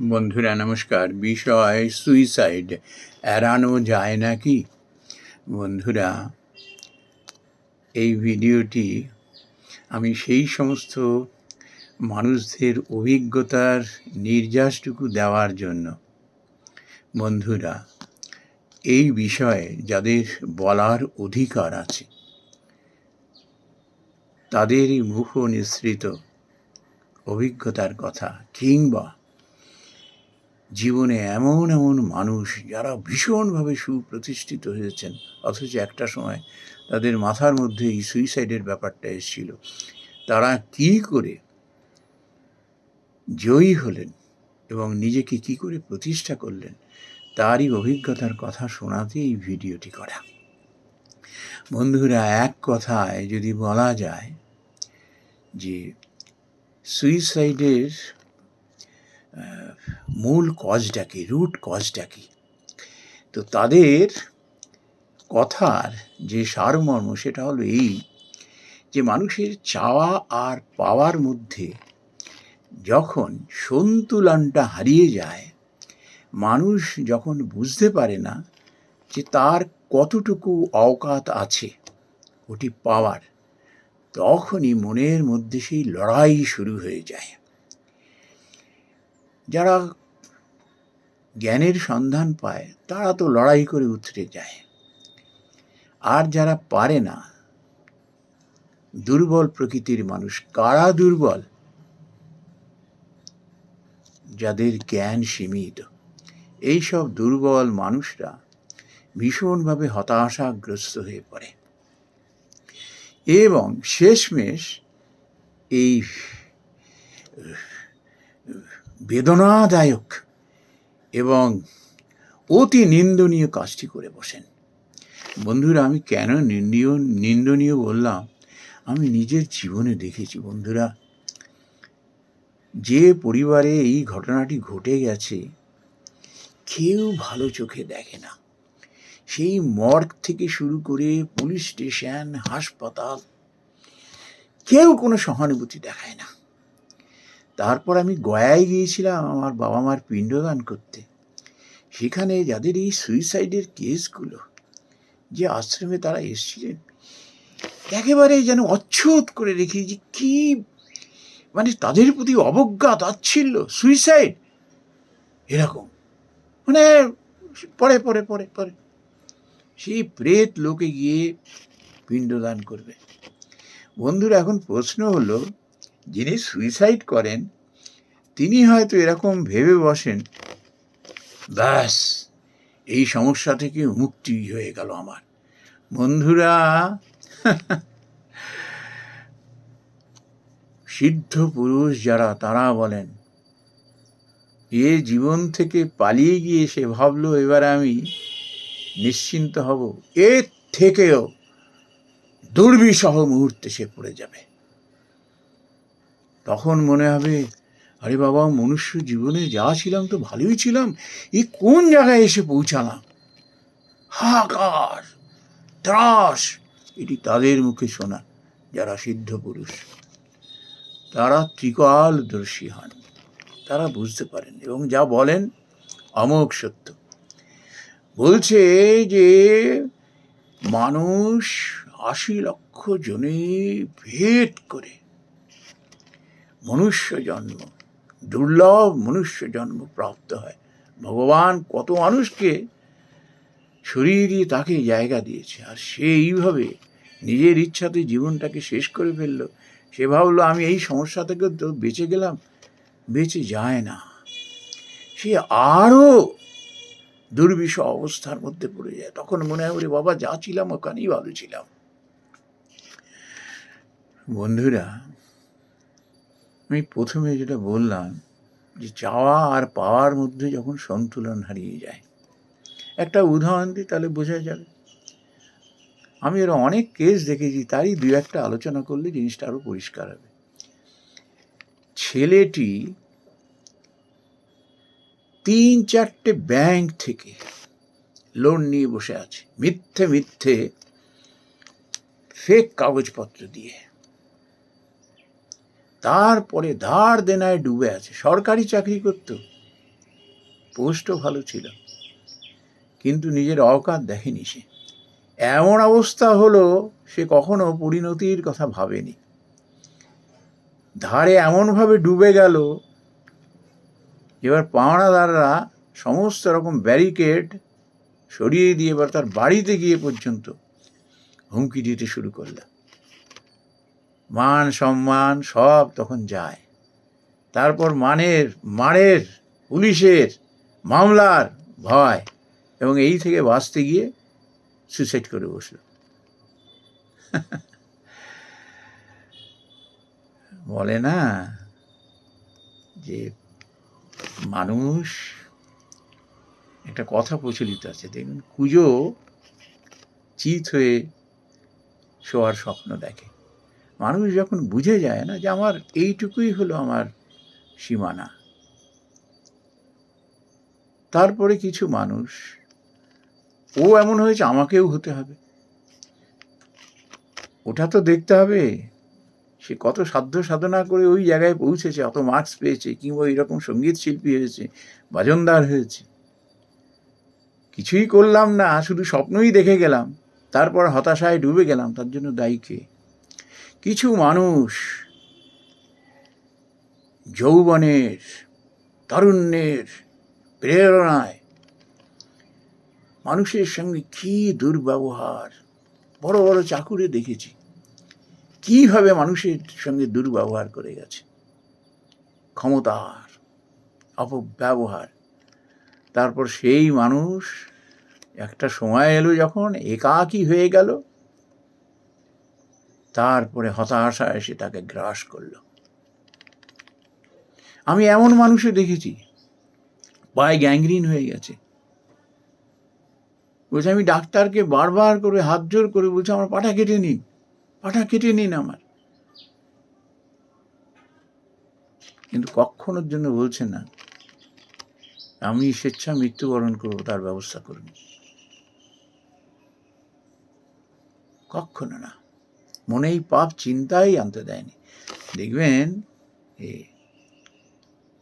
বন্ধুরা, নমস্কার। বিষয় সুইসাইড এড়ানো যায় নাকি? বন্ধুরা, এই ভিডিওটি আমি সেই সমস্ত মানুষদের অভিজ্ঞতার নির্যাসটুকু দেওয়ার জন্য। বন্ধুরা, এই বিষয়ে যাদের বলার অধিকার আছে, তাদেরই মুখ নিঃসৃত অভিজ্ঞতার কথা কিংবা জীবনে এমন এমন মানুষ যারা ভীষণভাবে সুপ্রতিষ্ঠিত হয়েছেন, অথচ একটা সময় তাদের মাথার মধ্যে এই সুইসাইডের ব্যাপারটা এসেছিল। তারা কি করে জয়ী হলেন এবং নিজেকে কি করে প্রতিষ্ঠা করলেন, তারই অভিজ্ঞতার কথা শোনাতে এই ভিডিওটি করা। বন্ধুরা, এক কথায় যদি বলা যায় যে সুইসাইডের মূল কজটা কি, রুট কজটা কি? তো তাদের কথার যে সারমর্ম সেটা হলো এই যে মানুষের চাওয়া আর পাওয়ার মধ্যে যখন সন্তুলনটা হারিয়ে যায়, মানুষ যখন বুঝতে পারে না যে তার কতটুকু অওকাত আছে, ওটি পাওয়ার, তখনই মনের মধ্যে সেই লড়াই শুরু হয়ে যায়। যারা জ্ঞানের সন্ধান পায়, তারা তো লড়াই করে উতরে যায়। আর যারা পারে না, দুর্বল প্রকৃতির মানুষ, কারা দুর্বল? যাদের জ্ঞান সীমিত। এইসব দুর্বল মানুষরা ভীষণভাবে হতাশাগ্রস্ত হয়ে পড়ে। এবং শেষমেশ এই বেদনাদায়ক এবং অতি নিন্দনীয় কাজটি করে বসেন। বন্ধুরা, আমি কেন নিন্দনীয় নিন্দনীয় বললাম? আমি নিজের জীবনে দেখেছি বন্ধুরা, যে পরিবারে এই ঘটনাটি ঘটে গেছে, কেউ ভালো চোখে দেখে না। সেই মর্গ থেকে শুরু করে পুলিশ স্টেশন, হাসপাতাল, কেউ কোনো সহানুভূতি দেখায় না। তারপর আমি গয়ায় গিয়েছিলাম আমার বাবা মার পিণ্ডদান করতে। সেখানে যাদের এই সুইসাইডের কেসগুলো, যে আশ্রমে তারা এসেছিলেন একেবারে যেন অচ্ছুত করে রেখে যে কি মানে তাদের প্রতি অবজ্ঞা, তাচ্ছিল্য, সুইসাইড, এরকম। মানে পরে পরে পরে পরে। সেই প্রেত লোকে গিয়ে পিণ্ডদান করবে। বন্ধুরা, এখন প্রশ্ন হলো যিনি সুইসাইড করেন, তিনি হয়তো এরকম ভেবে বসেন, ব্যাস, এই সমস্যা থেকে মুক্তি হয়ে গেল আমার। বন্ধুরা, সিদ্ধ পুরুষ যারা, তারা বলেন, এ জীবন থেকে পালিয়ে গিয়ে সে ভাবলো, এবার আমি নিশ্চিন্ত হব। এর থেকেও দুর্বিষহ মুহূর্তে সে পড়ে যাবে। তখন মনে হবে, আরে বাবা, মনুষ্য জীবনে যা ছিলাম তো ভালোই ছিলাম। এ কোন জায়গায় এসে পৌঁছালাম? হাহাকার, ত্রাস। এটি তাদের মুখে শোনা, যারা সিদ্ধ পুরুষ। তারা ত্রিকাল দর্শী হন। তারা বুঝতে পারেন এবং যা বলেন অমোঘ সত্য। বলছে যে, মানুষ আশি লক্ষ জনে ভেদ করে মনুষ্য জন্ম দুর্লভ মনুষ্য জন্ম প্রাপ্ত হয়। ভগবান কত মানুষকে সরিয়ে দিয়ে তাকে জায়গা দিয়েছে, আর সে এইভাবে নিজের ইচ্ছাতে জীবনটাকে শেষ করে ফেলল। সে ভাবলো, আমি এই সমস্যা থেকে তো বেঁচে গেলাম, বেঁচে যায় না। সে আরও দুর্বিষ অবস্থার মধ্যে পড়ে যায়। তখন মনে হয়, ওরে বাবা, যা ছিলাম, ওখানেই ভালো ছিলাম। বন্ধুরা আমি প্রথমে যেটা বললাম যে চাওয়া আর পাওয়ার মধ্যে যখন সন্তুলন হারিয়ে যায়। একটা উদাহরণ দিই তাহলে বোঝা যাবে। আমি এর অনেক কেস দেখেছি, তারই দু একটা আলোচনা করলে জিনিসটা আরও পরিষ্কার হবে। ছেলেটি তিন চারটে ব্যাংক থেকে লোন নিয়ে বসে আছে, মিথ্যে মিথ্যে ফেক কাগজপত্র দিয়ে। তারপরে ধার দেনায় ডুবে আছে। সরকারি চাকরি করতো। পোস্টও ভালো ছিল। কিন্তু নিজের অকাত দেখেনি সে। এমন অবস্থা হলো, সে কখনো পরিণতির কথা ভাবেনি। ধারে এমনভাবে ডুবে গেল, এবার পাওনাদাররা সমস্ত রকম ব্যারিকেড সরিয়ে দিয়ে এবার তার বাড়িতে গিয়ে পর্যন্ত হুমকি দিতে শুরু করল। মান, সম্মান সব তখন যায়। তারপর মানের, মারের, পুলিশের, মামলার ভয় এবং এই থেকে বাঁচতে গিয়ে সুইসাইড করে বসল। বলে না যে মানুষ একটা কথা প্রচলিত আছে দেখুন কুজো চিত হয়ে শোয়ার স্বপ্ন দেখে। মানুষ যখন বুঝে যায় না যে আমার এইটুকুই হলো আমার সীমানা। তারপরে কিছু মানুষ, ও এমন হয়েছে, আমাকেও হতে হবে। ওটা তো দেখতে হবে, সে কত সাধ্য সাধনা করে ওই জায়গায় পৌঁছেছে, অত মার্কস পেয়েছে, কিংবা এরকম সংগীত শিল্পী হয়েছে, বাজনদার হয়েছে। কিছুই করলাম না, শুধু স্বপ্নই দেখে গেলাম, তারপর হতাশায় ডুবে গেলাম, তার জন্য দায়ী কে? কিছু মানুষ যৌবনের, তারুণ্যের প্রেরণায় মানুষের সঙ্গে কি দুর্ব্যবহার? বড় বড় চাকুরে দেখেছি। কীভাবে মানুষের সঙ্গে দুর্ব্যবহার করে গেছে? ক্ষমতার অপব্যবহার। তারপর সেই মানুষ একটা সময় এলো যখন একাকী হয়ে গেল। তারপরে হতাশা এসে তাকে গ্রাস করল। আমি এমন মানুষও দেখেছি, পায়ে গ্যাংগ্রিন হয়ে গেছে। বলছে, আমি ডাক্তারকে বারবার করে হাত জোর করে বলছে, আমার পাটা কেটে নিন, পাটা কেটে নিন আমার। কিন্তু কখনোর জন্য বলছে না, আমি স্বেচ্ছা মৃত্যুবরণ করব, তার ব্যবস্থা করুন কখনো না। মনেই পাপ চিন্তাই আনতে দেয়নি। দেখবেন, এ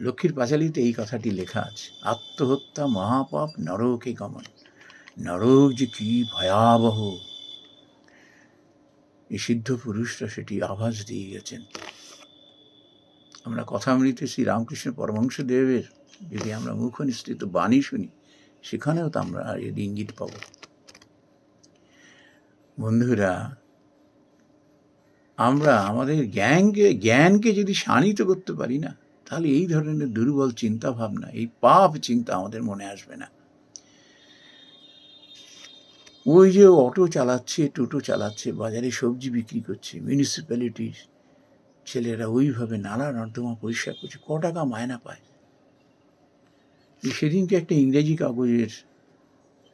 লক্ষ্মীর পাঁচালিতে এই কথাটি লেখা আছে, আত্মহত্যা মহাপাপ নরকে গমন। নরক যে কি ভয়াবহ। এই সিদ্ধ পুরুষরা সেটি আভাস দিয়ে গেছেন। আমরা কথামৃতে শ্রী রামকৃষ্ণ পরমহংস দেবের যদি আমরা মুখ বাণী শুনি, সেখানেও তো আমরা এর ইঙ্গিত পাব। বন্ধুরা আমরা আমাদের জ্ঞানকে জ্ঞানকে যদি শানিত করতে পারি না, তাহলে এই ধরনের দুর্বল চিন্তা ভাবনা এই পাপ চিন্তা আমাদের মনে আসবে না। ওই যে অটো চালাচ্ছে, টোটো চালাচ্ছে, বাজারে সবজি বিক্রি করছে মিউনিসিপ্যালিটির ছেলেরা ওইভাবে নালা নর্দমা পরিষ্কার করছে, ক টাকা মায়না পায়? সেদিনকে একটা ইংরেজি কাগজের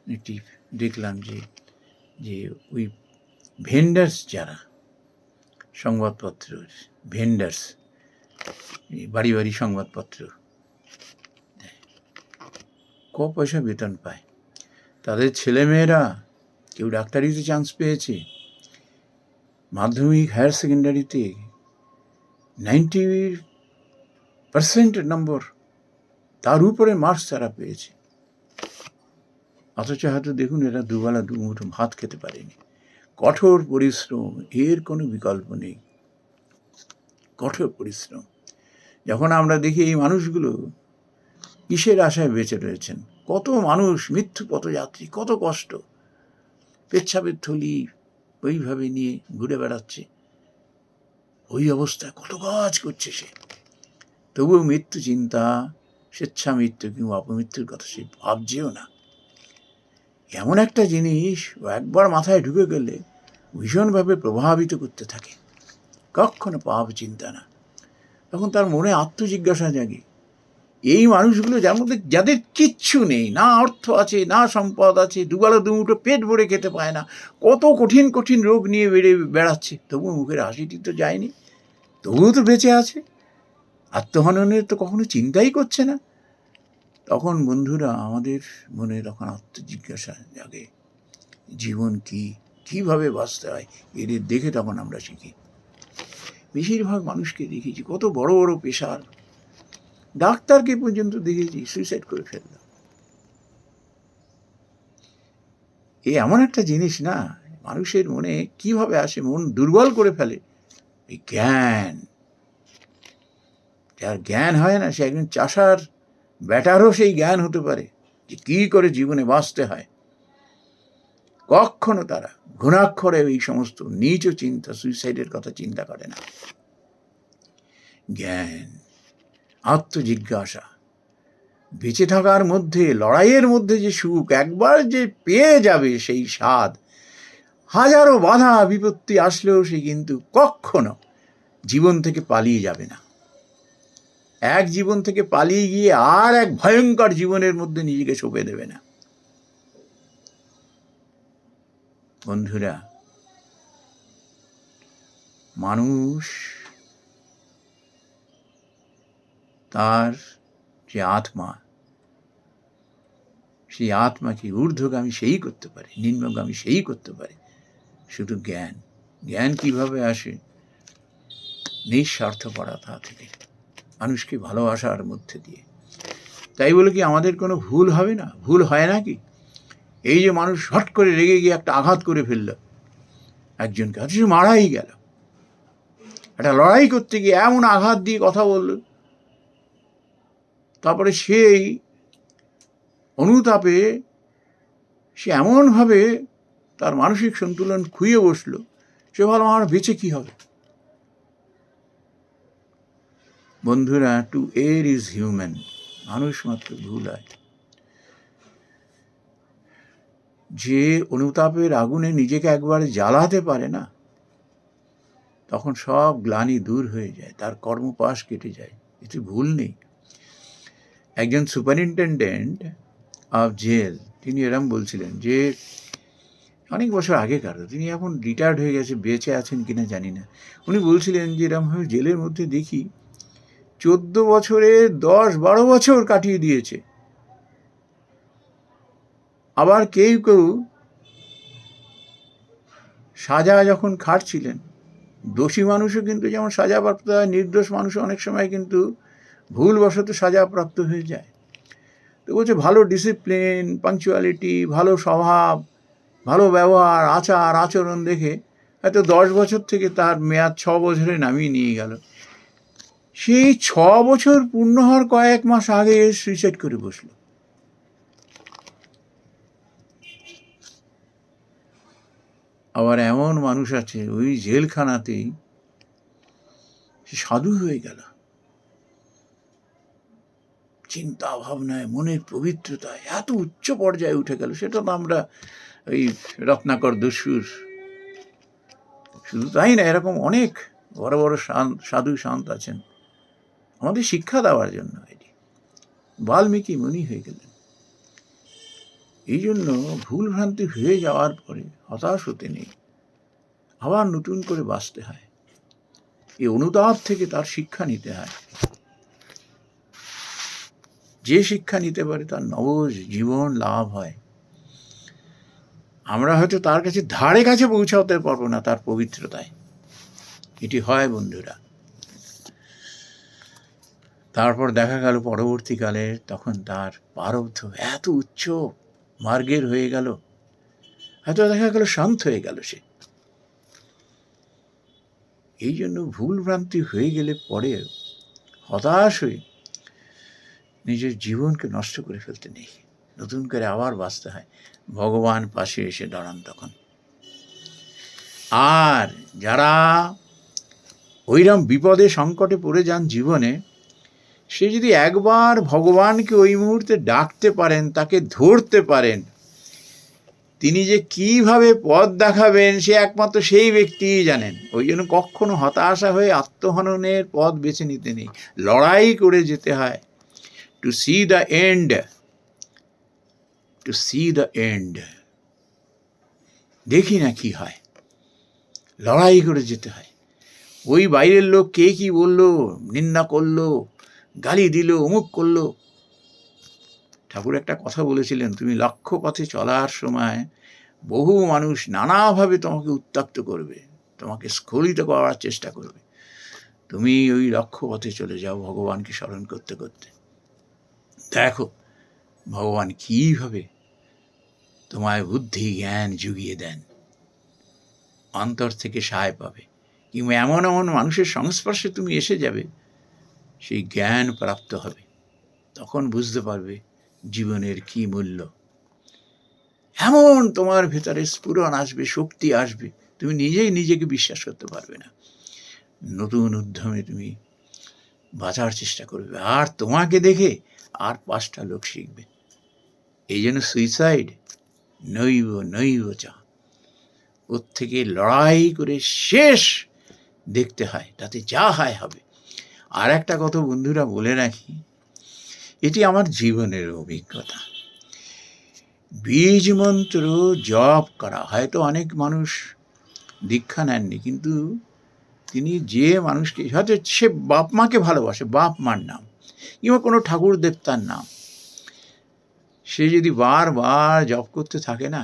একটি দেখলাম যে যে ওই ভেন্ডার্স যারা সংবাদপত্র ভেন্ডার্স বাড়ি বাড়ি সংবাদপত্র। ক পয়সা বেতন পায়? তাদের ছেলেমেয়েরা, কেউ ডাক্তারিতে চান্স পেয়েছে। মাধ্যমিক হায়ার সেকেন্ডারিতে নাইনটি পার্সেন্ট নম্বর তার উপরে মার্কস তারা পেয়েছে। অথচ হয়তো দেখুন, এরা দুবেলা দুমুঠো ভাত খেতে পারেনি। কঠোর পরিশ্রম, এর কোনো বিকল্প নেই। কঠোর পরিশ্রম। যখন আমরা দেখি এই মানুষগুলো কিসের আশায় বেঁচে রয়েছেন? কত মানুষ মৃত্যু পথযাত্রী, কত কষ্ট। পেচ্ছাপের থলি ওইভাবে নিয়ে ঘুরে বেড়াচ্ছে। ওই অবস্থায় কত কাজ করছে সে। তবুও মৃত্যু চিন্তা স্বেচ্ছা মৃত্যু কিংবা অপমৃত্যুর কথা সে ভাবছেও না। এমন একটা জিনিস একবার মাথায় ঢুকে গেলে ভীষণভাবে প্রভাবিত করতে থাকে। কখনো পাপ চিন্তা না। তখন তার মনে আত্মজিজ্ঞাসা জাগে। এই মানুষগুলো যার মধ্যে যাদের কিচ্ছু নেই, না অর্থ আছে, না সম্পদ আছে, দুবেলা দুমুঠো পেট ভরে খেতে পায় না, কত কঠিন কঠিন রোগ নিয়ে বেড়ে, বেড়াচ্ছে তবু মুখের হাসিটি তো যায়নি, তবুও তো বেঁচে আছে। আত্মহননের তো কখনো চিন্তাই করছে না। তখন বন্ধুরা আমাদের মনে তখন আত্মজিজ্ঞাসা জাগে, জীবন কি, কীভাবে বাঁচতে হয়, এদের দেখে তখন আমরা শিখি। বেশিরভাগ মানুষকে দেখেছি, কত বড় বড় পেশার, ডাক্তারকে পর্যন্ত দেখেছি সুইসাইড করে ফেলল। এ এমন একটা জিনিস না, মানুষের মনে কীভাবে আসে, মন দুর্বল করে ফেলে, এই জ্ঞান। যার জ্ঞান হয় না, সে একজন চাষার ব্যাটারও সেই জ্ঞান হতে পারে যে কী করে জীবনে বাঁচতে হয়। কখনো তারা ঘুণাক্ষরে এই সমস্ত নিচ চিন্তা, সুইসাইডের কথা চিন্তা করে না। জ্ঞান, আত্মজিজ্ঞাসা, বেঁচে থাকার মধ্যে, লড়াইয়ের মধ্যে যে সুখ, একবার যে পেয়ে যাবে সেই স্বাদ, হাজারো বাধা বিপত্তি আসলেও সে কিন্তু কখনো জীবন থেকে পালিয়ে যাবে না। এক জীবন থেকে পালিয়ে গিয়ে আর এক ভয়ঙ্কর জীবনের মধ্যে নিজেকে সঁপে দেবে না। বন্ধুরা, মানুষ তার যে আত্মা, সেই আত্মাকে ঊর্ধ্বগামী সেই করতে পারে, নিম্নগামী সেই করতে পারে। শুধু জ্ঞান জ্ঞান কীভাবে আসে? নিঃস্বার্থপরতা থেকে। মানুষকে ভালোবাসার মধ্যে দিয়ে। তাই বলে কি আমাদের কোনো ভুল হবে না? ভুল হয় না কি? এই যে মানুষ হট করে রেগে গিয়ে একটা আঘাত করে ফেলল। একজনকে অথচ মারাই গেল। একটা লড়াই করতে গিয়ে এমন আঘাত দিয়ে কথা বলল। তারপরে সেই অনুতাপে সে এমনভাবে তার মানসিক সন্তুলন খুঁয়ে বসল সে ভালো আমার বেঁচে কী হবে? বন্ধুরা টু এর ইজ হিউম্যান মানুষ মাত্র ভুল হয়। যে অনুতাপের আগুনে নিজেকে একবার জ্বালাতে পারে না, তখন সব গ্লানি দূর হয়ে যায়, তার কর্মপাশ কেটে যায়। এতে ভুল নেই। একজন সুপারিনটেন্ডেন্ট অফ জেল তিনি এরম বলছিলেন যে, অনেক বছর আগেকার, তিনি এখন রিটায়ার্ড হয়ে গেছে, বেঁচে আছেন কিনা জানি না। উনি বলছিলেন যে এরমভাবে জেলের মধ্যে দেখি চোদ্দ বছরে দশ বারো বছর কাটিয়ে দিয়েছে। আবার কেউ কেউ সাজা যখন খাটছিলেন, দোষী মানুষও কিন্তু যেমন সাজাপ্রাপ্ত হয়, নির্দোষ মানুষও অনেক সময় কিন্তু ভুলবশত সাজাপ্রাপ্ত হয়ে যায়। তো বলছে, ভালো ডিসিপ্লিন পাংচুয়ালিটি ভালো স্বভাব, ভালো ব্যবহার, আচার, আচরণ দেখে হয়তো দশ বছর থেকে তার মেয়াদ ছ বছরে নামিয়ে নিয়ে গেল। সেই ছ বছর পূর্ণ হওয়ার কয়েক মাস আগে সুইসাইড করে বসল। আবার এমন মানুষ আছে, ওই জেলখানাতেই সে সাধু হয়ে গেল। চিন্তা ভাবনায় মনের পবিত্রতায় এত উচ্চ পর্যায়ে উঠে গেল, সেটা তো আমরা ওই রত্নাকর দস্যুর শুধু তাই না, এরকম অনেক বড় বড় সাধু শান্ত আছেন। আমাদের শিক্ষা দেওয়ার জন্য এটি। বাল্মীকি মুনি হয়ে গেলেন। এই জন্য ভুল ভ্রান্তি হয়ে যাওয়ার পরে হতাশ হতে নেই। আবার নতুন করে বাঁচতে হয়। এই অনুতাপ থেকে তার শিক্ষা নিতে হয়। যে শিক্ষা নিতে পারে তার নব জীবন লাভ হয়। আমরা হয়তো তার কাছে ধারে কাছে পৌঁছাতে পারব না তার পবিত্রতায়। এটি হয় বন্ধুরা। তারপর দেখা গেল পরবর্তীকালে তখন তার পারব্ধ এত উচ্চ মার্গের হয়ে গেল। হয়তো দেখা গেল শান্ত হয়ে গেল সে। এই জন্য ভুল ভ্রান্তি হয়ে গেলে পরে হতাশ হয়ে নিজের জীবনকে নষ্ট করে ফেলতে নেই। নতুন করে আবার বাঁচতে হয়। ভগবান পাশে এসে দাঁড়ান তখন। আর যারা ওইরকম বিপদে সংকটে পড়ে যান জীবনে সে যদি একবার ভগবানকে ওই মুহূর্তে ডাকতে পারেন, তাকে ধরতে পারেন, তিনি যে কীভাবে পথ দেখাবেন সে একমাত্র সেই ব্যক্তিই জানেন। ওই জন্য কখনো হতাশা হয়ে আত্মহননের পথ বেছে নিতে নেই। লড়াই করে যেতে হয়। To see the end to see the end দেখি না কি হয়। লড়াই করে যেতে হয়। ওই বাইরের লোক কে কি বলল, নিন্দা করল গালি দিল, অমুক করল। ঠাকুর একটা কথা বলেছিলেন, তুমি লক্ষ্য পথে চলার সময় বহু মানুষ নানাভাবে তোমাকে উত্তক্ত করবে, তোমাকে স্খলিত করার চেষ্টা করবে। তুমি ওই লক্ষ্য পথে চলে যাও ভগবানকে স্মরণ করতে করতে। দেখো, ভগবান কীভাবে তোমায় বুদ্ধি, জ্ঞান জুগিয়ে দেন। অন্তর থেকে সায় পাবে। কিংবা এমন এমন মানুষের সংস্পর্শে তুমি এসে যাবে সেই জ্ঞান প্রাপ্ত হবে। তখন বুঝতে পারবে জীবনের কি মূল্য। এমন তোমার ভেতরে স্ফুরণ আসবে, শক্তি আসবে, তুমি নিজেই নিজেকে বিশ্বাস করতে পারবে না। নতুন উদ্যমে তুমি বাঁচার চেষ্টা করবে। আর তোমাকে দেখে আর পাঁচটা লোক শিখবে। এই জন্য সুইসাইড নৈব নৈব চা ওর থেকে লড়াই করে শেষ দেখতে হয়, তাতে যা হয় হবে। আর একটা কথা বন্ধুরা বলে রাখি, এটি আমার জীবনের অভিজ্ঞতা। বীজ মন্ত্র জপ করা, হয়তো অনেক মানুষ দীক্ষা নেননি, কিন্তু তিনি যে মানুষকে, হয়তো সে বাপ মাকে ভালোবাসে, বাপ মার নাম, কিংবা কোনো ঠাকুর দেবতার নাম, সে যদি বারবার জপ করতে থাকে না,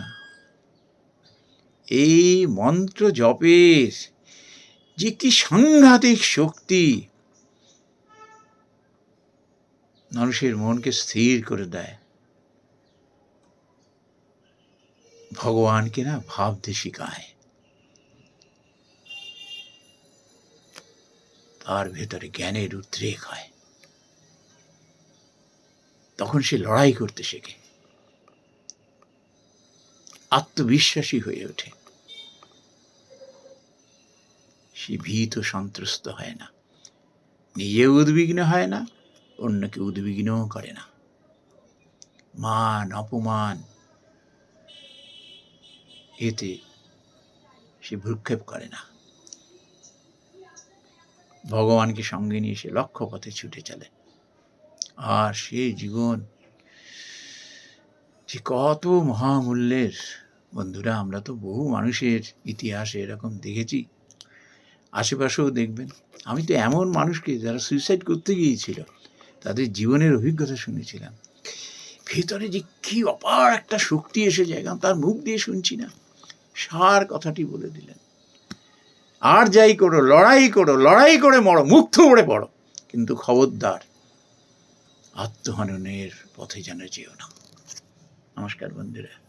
এই মন্ত্র জপের যে কি সাংঘাতিক শক্তি মানুষের মনকে স্থির করে দেয়। ভগবানকে না ভাবতে শিখায়। তার ভেতরে জ্ঞানের উদ্রেক হয়। তখন সে লড়াই করতে শেখে। আত্মবিশ্বাসী হয়ে ওঠে। সে ভীত সন্ত্রস্ত হয় না। নিজে উদ্বিগ্ন হয় না। অন্যকে উদ্বিগ্নও করে না। মান, অপমান, এতে সে ভ্রুক্ষেপ করে না। ভগবানকে সঙ্গে নিয়ে সে লক্ষ্য পথে ছুটে চলে। আর সে জীবন যে কত মহামূল্যের। বন্ধুরা, আমরা তো বহু মানুষের ইতিহাসে এরকম দেখেছি। আশেপাশেও দেখবেন। আমি তো এমন মানুষকে যারা সুইসাইড করতে গিয়েছিল তাদের জীবনের অভিজ্ঞতা শুনেছিলাম। ভেতরে যে কি অপার একটা শক্তি এসে যায় তার মুখ দিয়ে শুনছি না। সার কথাটি বলে দিলেন। আর যাই করো, লড়াই করো, লড়াই করে মরো মুক্ত মরে পড়ো। কিন্তু খবরদার, আত্মহননের পথে যেন যেও না। নমস্কার বন্ধুরা।